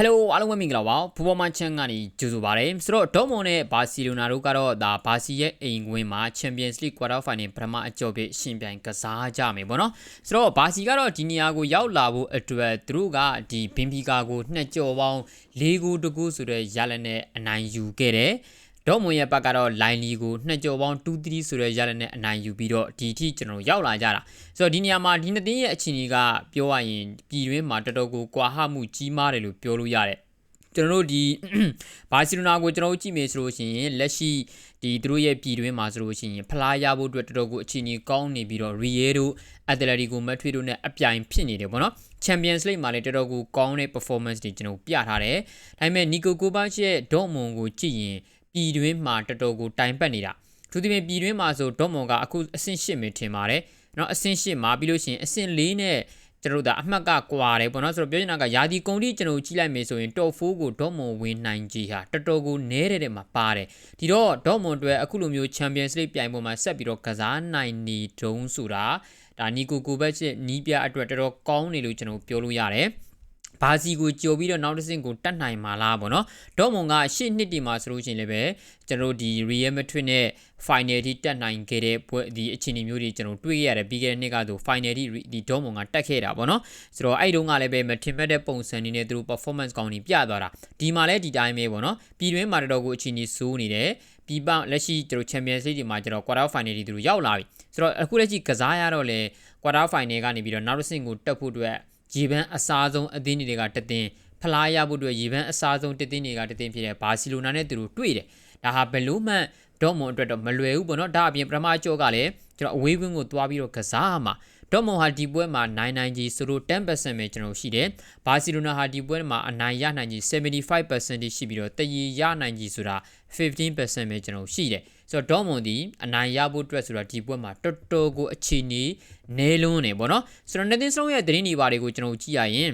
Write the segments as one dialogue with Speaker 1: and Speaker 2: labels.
Speaker 1: Hello အားလုံးပဲမင်္ဂလာပါဖူဘောမန်ချန်ကနေကြိုဆိုပါရစေဆိုတော့ဒေါမွန်နဲ့ဘာစီလိုနာတို့ကတော့ဒါဘာစီရဲ့အိမ်ကွင်းမှာ Champions League Quarter Final ပထမအကြော့ပြရှင်ပြိုင်ကစားကြမယ်ပေါ့နော်ဆိုတော့ဘာစီကတော့ဒီနေရာကိုရောက်လာဖို့အတွက်သူတို့ကဒီဘင်ဖီကာကိုနှစ်ကြော်ပေါင်း၄ဂိုးတကူဆိုတဲ့ရလနဲ့အနိုင်ယူခဲ့တယ် ဒေါမွန်ရဲ့ဘက်ကတော့လိုင်းလီကိုနှစ်ကြော်ပေါင်း2-3ဆိုတဲ့ရလက်နဲ့အနိုင်ယူပြီးတော့ဒီထိကျွန်တော်ရောက်လာကြတာဆိုတော့ဒီနေရာမှာဒီနှစ်သင်းရဲ့အခြေအနေကပြောရရင်ပြည်တွင်းမှာတော်တော်ကိုကွာဟမှုကြီးမားတယ်လို့ပြောလို့ရတယ်ကျွန်တော်တို့ဒီဘာစီလိုနာကိုကျွန်တော်တို့ကြည့်မယ်ဆိုလို့ရှိရင်လက်ရှိဒီသူတို့ရဲ့ပြည်တွင်းမှာဆိုလို့ရှိရင်ဖလားရဖို့အတွက်တော်တော်ကိုအခြေအနေကောင်းနေပြီးတော့ Real တို့ Atletico Madrid တို့နဲ့အပြိုင်ဖြစ်နေတယ်ပေါ့နော် Champions League မှာလည်းတော်တော်ကိုကောင်းတဲ့ performance တွေကျွန်တော်ပြထားတယ်ဒါပေမဲ့ Nico Kovac ရဲ့ Dortmund ကိုကြည့်ရင် ပြည်တွင်းမှာတော်တော်ကိုတိုင်ပတ်နေတာသူဒီပြင်ပြည်တွင်းမှာဆိုဒေါမွန်ကအခုအဆင့်၈မြင်ထင်ပါတယ်เนาะအဆင့်၈မှာပြီးလို့ရှိရင်အဆင့်၄နဲ့ကျွန်တော်တို့ဒါအမှတ်ကကွာတယ်ပေါ့နော်ဆိုတော့ပြောချင်တာကယာဒီကုံတိကျွန်တော်ကြည့်လိုက်မယ်ဆိုရင် top 4ကိုဒေါမွန်ဝင်နိုင်ကြီးဟာတော်တော်ကိုနဲတဲ့တဲ့မှာပါတယ်ဒီတော့ဒေါမွန်အတွက်အခုလိုမျိုး Champions League ပြိုင်ပွဲမှာဆက်ပြီးတော့ကစားနိုင်နေတုံးဆိုတာဒါနီကိုကိုဘက်ရဲ့နီးပြအတွက်တော်တော်ကောင်းနေလို့ကျွန်တော်ပြောလို့ရတယ် ဘာစီကိုကြိုပြီးတော့နောက်တစ်ဆင့်ကိုတတ်နိုင်မှာလားပေါ့နော်ဒေါမွန်ကရှေ့နှစ်တီမှာဆိုလို့ရှိရင်လည်းပဲကျွန်တော်ဒီ Real Madrid နဲ့ final ထိတက်နိုင်ခဲ့တဲ့ပွဲဒီအခြေအနေမျိုးတွေကျွန်တော်တွေ့ရတယ်ပြီးခဲ့တဲ့နှစ်ကဆို final ထိဒီဒေါမွန်ကတက်ခဲ့တာပေါ့နော်ဆိုတော့အဲ့တုန်းကလည်းပဲမထင်မှတ်တဲ့ပုံစံနေနဲ့သူတို့ performance ကောင်းနေပြသွားတာဒီမှာလည်းဒီတိုင်းပဲပေါ့နော်ပြည်တွင်းမှာတော်တော်ကိုအခြေအနေဆိုးနေတယ်ပြီးပလက်ရှိကျွန်တော် Champions League ဒီမှာကျွန်တော် quarter final တွေသူတို့ရောက်လာပြီဆိုတော့အခုလက်ရှိကစားရတော့လေ quarter final ကနေပြီးတော့နောက်တစ်ဆင့်ကိုတက်ဖို့အတွက် ရေပန်းအစားဆုံးအသင်းတွေကတသင်းဖလားရဖို့အတွက်ရေပန်းအစားဆုံးတသင်းတွေကတသင်းဖြစ်တဲ့ဘာစီလိုနာနဲ့သူတို့တွေ့တယ်ဒါဟာဘယ်လို့မှဒေါမွန်အတွက်တော့မလွယ်ဘူးပေါ့နော်ဒါအပြင်ပထမအကြောကလည်းကျွန်တော်အဝေးကွင်းကိုသွားပြီးတော့ကစားရမှာ ဒေါမွန်ဟာဒီပွဲမှာ99ကြီးဆိုတော့10%ပဲကျွန်တော်ရှိတယ်ဘာစီလိုနာဟာဒီပွဲမှာအနိုင်ရနိုင်ကြီး75%ရှိပြီးတော့တည်ရနိုင်ကြီးဆိုတာ15%ပဲကျွန်တော်ရှိတယ်ဆိုတော့ဒေါမွန်ဒီအနိုင်ရဖို့အတွက်ဆိုတာဒီပွဲမှာတော်တော်ကိုအခြေအနေနဲလွန်းနေပေါ့နော်ဆိုတော့နေသင်းစလုံးရဲ့သတင်းတွေပါတယ်ကိုကျွန်တော်ကြည့်ရရင်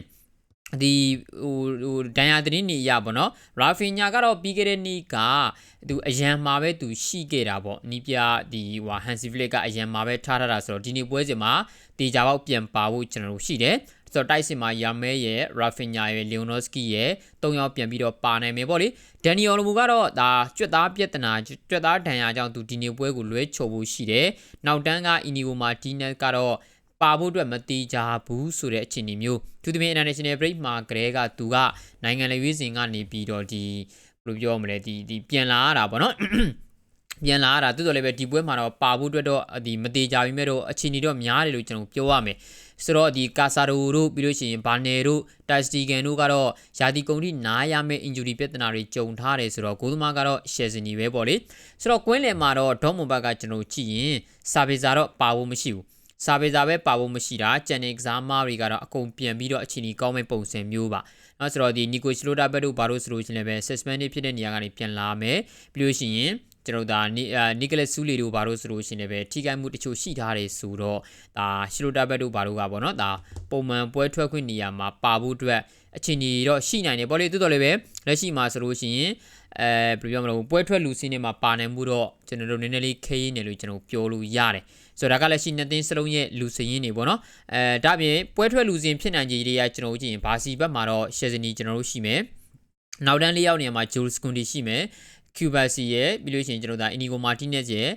Speaker 1: ဒီဟိုဟိုဒန်ယာသတင်းနေရပါတော့ရာဖီညာကတော့ပြီးခဲ့တဲ့နေ့ကသူအရန်မှာပဲသူရှိခဲ့တာပေါ့နီးပြဒီဟိုဟန်စီဖလစ်ကအရန်မှာပဲထားထားတာဆိုတော့ဒီနေ့ပွဲစဉ်မှာတေချာပေါက်ပြန်ပါဖို့ကျွန်တော်တို့ရှိတယ်ဆိုတော့တိုက်စစ်မှာယာမဲရဲ့ရာဖင်ညာရဲ့လီယိုနိုစကီရဲ့၃ယောက်ပြန်ပြီးတော့ပါနိုင်မယ်ပေါ့လေဒန်နီယိုလိုမူကတော့ဒါကြွက်သားပြက်တနာကြွက်သားဒဏ်ရာကြောင့်သူဒီနေ့ပွဲကိုလွဲချော်ဖို့ရှိတယ်နောက်တန်းကအီနီဂိုမာတီနက်ကတော့ ပါဖို့အတွက်မတိကြဘူးဆိုတဲ့အခြေအနေမျိုးသူသမီး international break မှာကလေးကသူကနိုင်ငံလေရွေးစင်ကနေပြီးတော့ဒီဘယ်လိုပြောမလဲဒီဒီပြန်လာရတာပေါ့နော်ပြန်လာရတာတိုးတော်လည်းပဲဒီပွဲမှာတော့ပါဖို့အတွက်တော့ဒီမသေးကြပြီမဲ့တော့အခြေအနေတော့များတယ်လို့ကျွန်တော်ပြောရမယ်ဆိုတော့ဒီကာဆာဒိုတို့ပြီးလို့ရှိရင်ဘာနယ်တို့တိုက်စတီဂန်တို့ကတော့ယာတီကုံတိနားရမယ့် injury ပြဿနာတွေကြုံထားတယ်ဆိုတော့ဂိုးသမားကတော့ရှယ်စနီပဲပေါ့လေဆိုတော့ကွင်းလယ်မှာတော့ဒေါမွန်ဘက်ကကျွန်တော်ကြည့်ရင်စာပေစာတော့ပါဖို့မရှိဘူး စာပေစာပဲပါဖို့မရှိတာကျန်တဲ့ကစားမတွေကတော့အကုန်ပြန်ပြီးတော့အခြေအနေကောင်းမဲ့ပုံစံမျိုးပါနော်ဆိုတော့ဒီနီကိုချလိုတာဘက်တို့ဘာလို့ဆိုလို့ရှိရင်လည်း suspend ဖြစ်တဲ့နေရာကနေပြန်လာမယ်ပြီးလို့ရှိရင်ကျွန်တော်ဒါနီကလစ်ဆူလီတို့ဘာလို့ဆိုလို့ရှိနေပဲထိခိုက်မှုတချို့ရှိထားတယ်ဆိုတော့ဒါရှီလိုတာဘက်တို့ဘာလို့ကပေါ့နော်ဒါပုံမှန်ပွဲထွက်ခွင့်နေရာမှာပါဖို့အတွက်အခြေအနေတော့ရှိနိုင်တယ်ပေါ့လေတိုးတော်လည်းပဲလက်ရှိမှာဆိုလို့ရှိရင်အဲဘယ်လိုပြောမလဲပွဲထွက်လူစင်းတွေမှာပါနိုင်မှုတော့ကျွန်တော်တို့နည်းနည်းလေးခရေးနေလို့ကျွန်တော်ပြောလို့ရတယ် ဆိုတော့ဒါကလည်းရှိနှစ်သိန်းစလုံးရဲ့လူစင်းတွေပေါ့နော်အဲဒါပြင်ပွဲထွက်လူစင်းဖြစ်နိုင်ခြေတွေကကျွန်တော်တို့ကြည့်ရင်ဘာစီဘက်မှာတော့ရှယ်ဇနီကျွန်တော်တို့ရှိမယ်နောက်တန်းလေးယောက်နေရာမှာဂျိုးစကွန်ဒီရှိမယ် ကျူဘာစီရဲ့ပြီးလို့ရှိရင်ကျွန်တော်ဒါအီနီဂိုမာတီနက်ရဲ့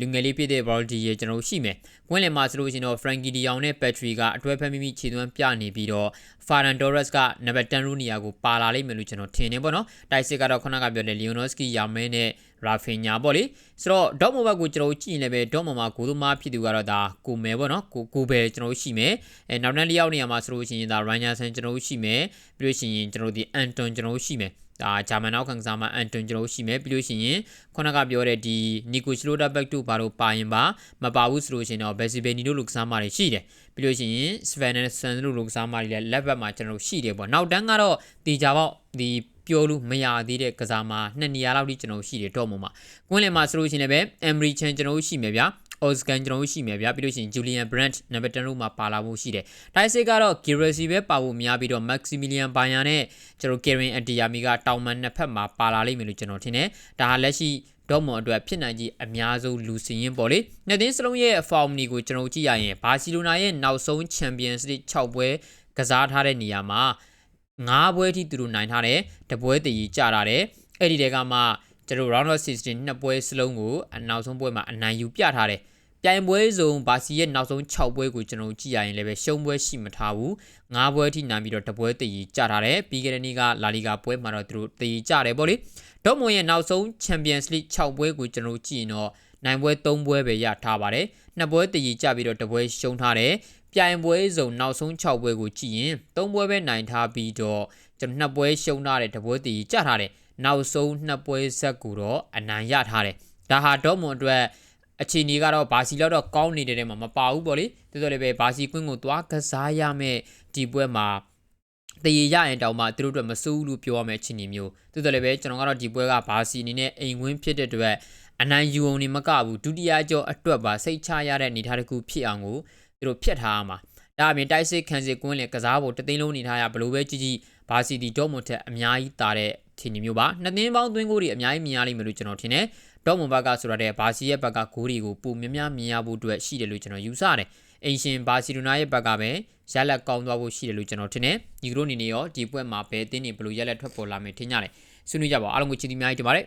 Speaker 1: လူငယ်လေးဖြစ်တဲ့ဘော်ဒီရဲ့ကျွန်တော်ရှိမယ်။ကွင်းလင်မှာဆိုလို့ရှိရင်တော့ဖရန်ကီဒီယောင်နဲ့ဘက်ထရီကအတွဲဖက်မိမိခြေသွမ်းပြနေပြီးတော့ဖာရန်တိုရက်စ်ကနံပါတ်10ရူနီယာကိုပါလာလိမ့်မယ်လို့ကျွန်တော်ထင်နေပေါ့နော်။တိုက်စစ်ကတော့ခုနကပြောတဲ့လီယိုနိုစကီယာမဲနဲ့ရာဖင်ညာပေါ့လေ။ဆိုတော့ဒေါ့မိုဘတ်ကိုကျွန်တော်ကြည့်ရင်လည်းပဲဒေါ့မိုမှာဂိုးသမားဖြစ်သူကတော့ဒါကိုမဲပေါ့နော်။ကိုကိုပဲကျွန်တော်ရှိမယ်။အဲနောက်တန်းလေးယောက်နေရာမှာဆိုလို့ရှိရင်ဒါရိုင်းညာဆန်ကျွန်တော်ရှိမယ်။ပြီးလို့ရှိရင်ကျွန်တော်ဒီအန်တွန်ကျွန်တော်ရှိမယ်။ ဒါဂျာမန်နောက်ခံစားမှာအန်တွန်ကျွန်တော်ရှိမယ်ပြီးလို့ရှိရင်ခုနကပြောတဲ့ဒီနီကိုချလိုတာဘက်တို့ဘာလို့ပါရင်ပါမပါဘူးဆိုလို့ရှိရင်တော့ဘယ်စီဘယ်နီတို့လူကစားမှာတွေရှိတယ်ပြီးလို့ရှိရင်စဗန်နဲ့ဆန်တို့လူကစားမှာတွေလည်းလက်ဘက်မှာကျွန်တော်ရှိတယ်ပေါ့နောက်တန်းကတော့တီကြပေါ့ဒီပြောလို့မရသေးတဲ့ကစားမှာနှစ်နေရာလောက်ထိကျွန်တော်ရှိတယ်တော့မှမှာကွင်းလင်မှာဆိုလို့ရှိရင်လည်းပဲအမ်ရီချန်ကျွန်တော်ရှိမယ်ဗျာ အော်စကန်ကျွန်တော်တို့ရှိမယ်ဗျာပြီးလို့ရှိရင်ဂျူလီယန်ဘရန့်နံပါတ်10တို့မှာပါလာဖို့ရှိတယ်။တိုက်စစ်ကတော့ဂီရစီပဲပါဖို့များပြီးတော့မက်ဆီမီလီယန်ဘိုင်ယာနဲ့ကျွန်တော်ကယ်ရင်အတီယာမီကတောင်မန်နှစ်ဖက်မှာပါလာလိမ့်မယ်လို့ကျွန်တော်ထင်တယ်။ဒါဟာလက်ရှိဒေါမွန်အတွက်ဖြစ်နိုင်ကြီးအများဆုံးလူစင်ရင်ပေါ့လေ။နှစ်သင်းစလုံးရဲ့ဖော်မနီကိုကျွန်တော်ကြည့်ရရင်ဘာစီလိုနာရဲ့နောက်ဆုံးချန်ပီယံစ်လိ6ပွဲကစားထားတဲ့နေရာမှာ9ပွဲထိသူတို့နိုင်ထားတယ်တပွဲတည်ကြီးကြတာတယ်အဲ့ဒီတဲကမှကျွန်တော် round of 16နှစ်ပွဲစလုံးကိုအနောက်ဆုံးပွဲမှာအနိုင်ယူပြထားတယ် ပြိုင်ပွဲစုံဘာစီရဲ့နောက်ဆုံး6ပွဲကိုကျွန်တော်ကြည့်ရရင်လည်းပဲရှုံးပွဲရှိမထားဘူး9ပွဲထိနိုင်ပြီးတော့တပွဲတည်ကြီးကြထားတယ်ပြီးခဲ့တဲ့နေ့ကလာလီဂါပွဲမှာတော့သူတို့တည်ကြီးကြတယ်ပေါ့လေဒေါ့မွန်ရဲ့နောက်ဆုံး Champions League 6ပွဲကိုကျွန်တော်ကြည့်ရင်တော့နိုင်ပွဲ3ပွဲပဲရထားပါတယ်နှစ်ပွဲတည်ကြီးကြပြီးတော့တပွဲရှုံးထားတယ်ပြိုင်ပွဲစုံနောက်ဆုံး6ပွဲကိုကြည့်ရင်3ပွဲပဲနိုင်ထားပြီးတော့ကျွန်တော်နှစ်ပွဲရှုံးထားတယ်တပွဲတည်ကြီးကြထားတယ်နောက်ဆုံးနှစ်ပွဲဆက်ကိုတော့အနိုင်ရထားတယ်ဒါဟာဒေါ့မွန်အတွက် အခြေအနေကတော့ဘာစီလောက်တော့ကောင်းနေတဲ့ထဲမှာမပါဘူးပေါ့လေတော်တော်လေးပဲဘာစီကွင်းကိုသွားကစားရမယ်ဒီပွဲမှာတည်ရရင်တောင်မှသူတို့အတွက်မစိုးဘူးလို့ပြောရမယ့်အခြေအနေမျိုးတော်တော်လေးပဲကျွန်တော်ကတော့ဒီပွဲကဘာစီအနေနဲ့အိမ်ဝင်းဖြစ်တဲ့အတွက်အနိုင်ယူအောင်နေမကဘူးဒုတိယကျော်အတွက်ပါစိတ်ချရတဲ့အနေအထားတစ်ခုဖြစ်အောင်ကိုသူတို့ဖျက်ထားရမှာဒါအပြင်တိုက်စစ်ခံစစ်ကွင်းလေကစားဖို့တသိန်းလုံးနေထားရဘလို့ပဲကြည့်ကြည့်ဘာစီတီဒေါ့မွန်ထက်အများကြီးတာတဲ့ทีนี้မျိုးပါနှစ်သင်းပေါင်းသွင်းကိုတွေအများကြီးမြင်ရလိမ့်မယ်လို့ကျွန်တော်ထင်တယ် ဒေါ့မွန်ဘက်ကဆိုရတဲ့ဘာစီရဲ့ဘက်ကဂိုးတွေကိုပုံများများမြင်ရဖို့အတွက်ရှိတယ်လို့ကျွန်တော်ယူဆတယ်အင်ရှင်ဘာစီလိုနာရဲ့ဘက်ကပဲရလက်ကောင်းသွားဖို့ရှိတယ်လို့ကျွန်တော်ထင်တယ်ဒီကရိုအနေနဲ့ရောဒီပွဲမှာဘယ်အသင်းတွေဘယ်လိုရလက်ထွက်ပေါ်လာမယ်ထင်ကြတယ်ဆွေးနွေးကြပါဦးအားလုံးကိုချီးတီးအများကြီးတင်ပါတယ်